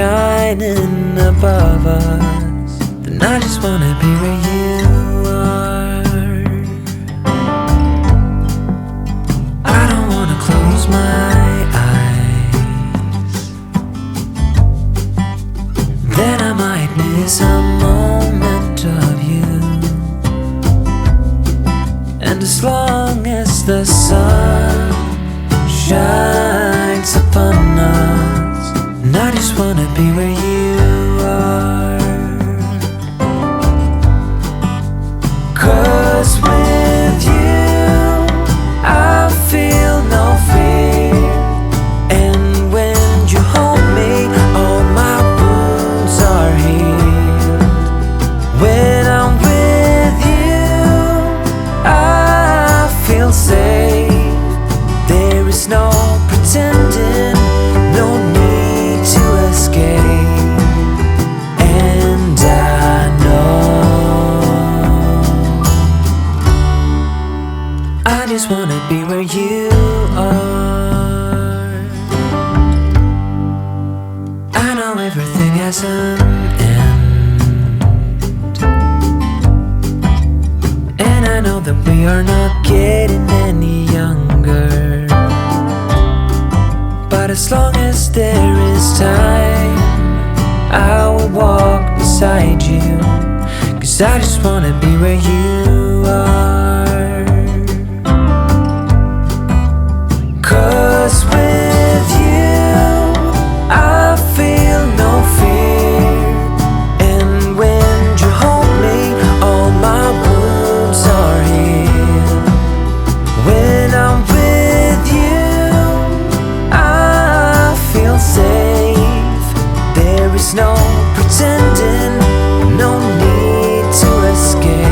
shining above us, then I just wanna be where you are. I don't wanna close my eyes. Then I might miss a moment of you. And as long as the sun just wanna know that we are not getting any younger. But as long as there is time, I will walk beside you. Cause I just wanna be where you are. There is no pretending, no need to escape.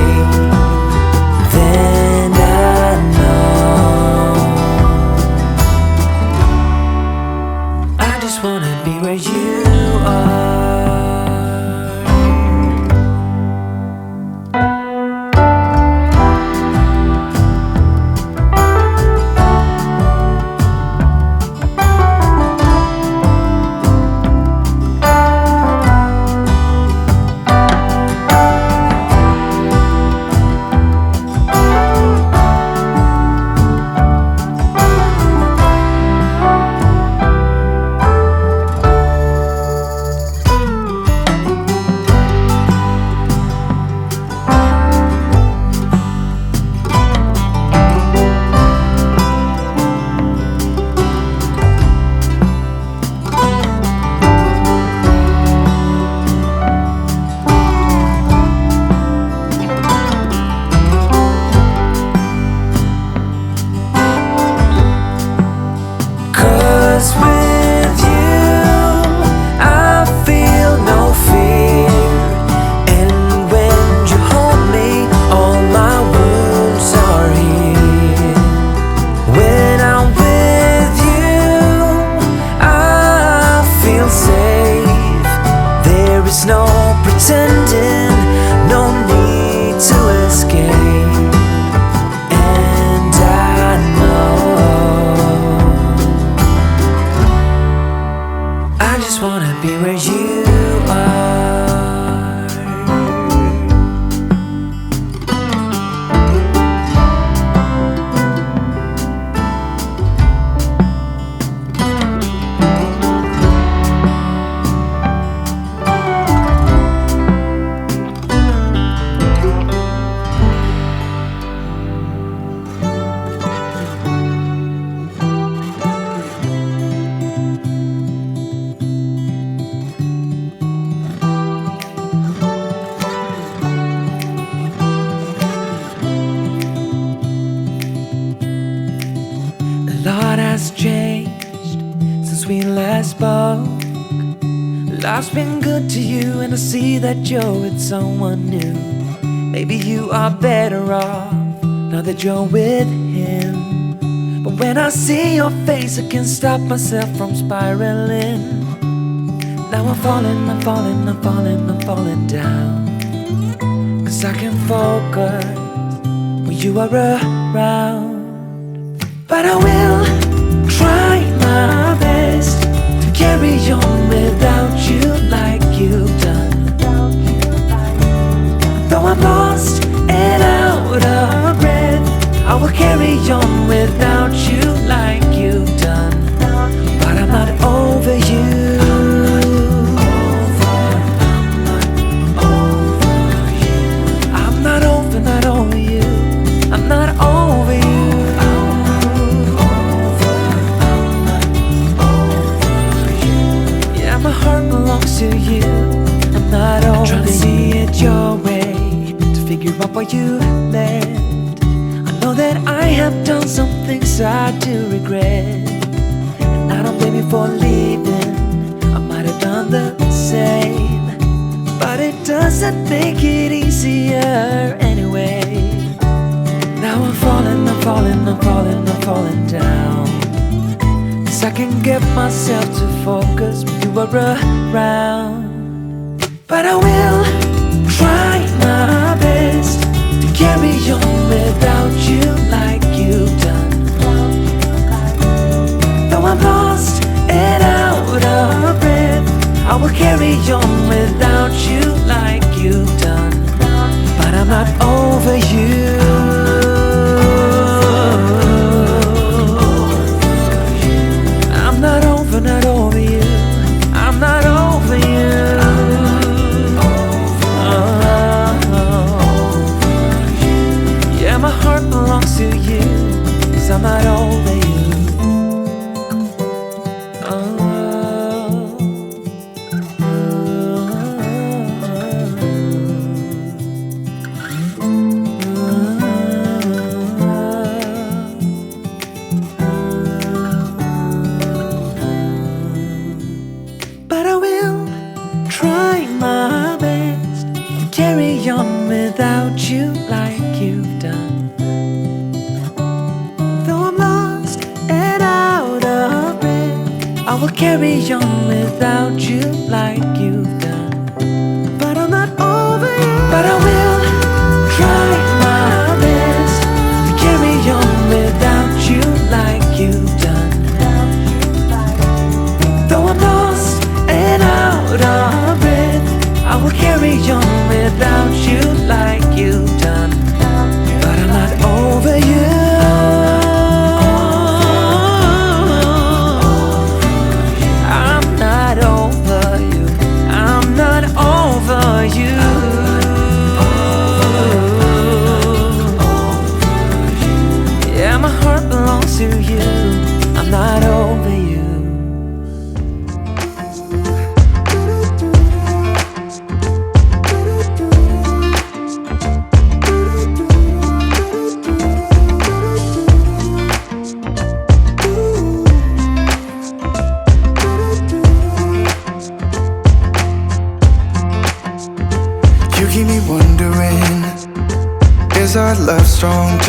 Just wanna be where you are. Spoke. Life's been good to you, and I see that you're with someone new. Maybe you are better off now that you're with him. But when I see your face, I can't stop myself from spiraling. Now I'm falling, I'm falling, I'm falling, I'm falling down. Cause I can focus when you are around. But I will try carry on without you like you've done. Though I'm lost and out of breath, I will carry on without you like why you left. I know that I have done some things I do regret, and I don't blame you for leaving. I might have done the same, but it doesn't make it easier anyway. Now I'm falling, I'm falling, I'm falling, I'm falling down. Cause I can get myself to focus when you are around. But I will you like you've done. Though I'm lost and out of breath, I will carry on without you like you've done. But I'm not over you. But I will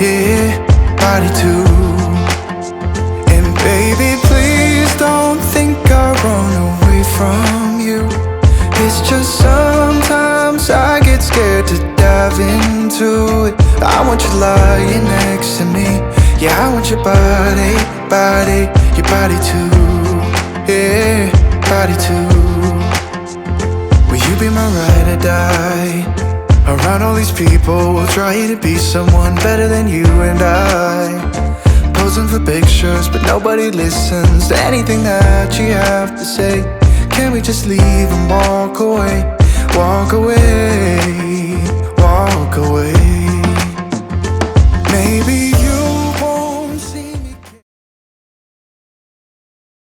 Yeah, body too. And baby, please don't think I run away from you. It's just sometimes I get scared to dive into it. I want you lying next to me. Yeah, I want your body, body, your body too. Yeah, body too. Will you be my ride or die? Around all these people, we'll try to be someone better than you and I. Posing for pictures, but nobody listens to anything that you have to say. Can we just leave and walk away? Walk away, walk away.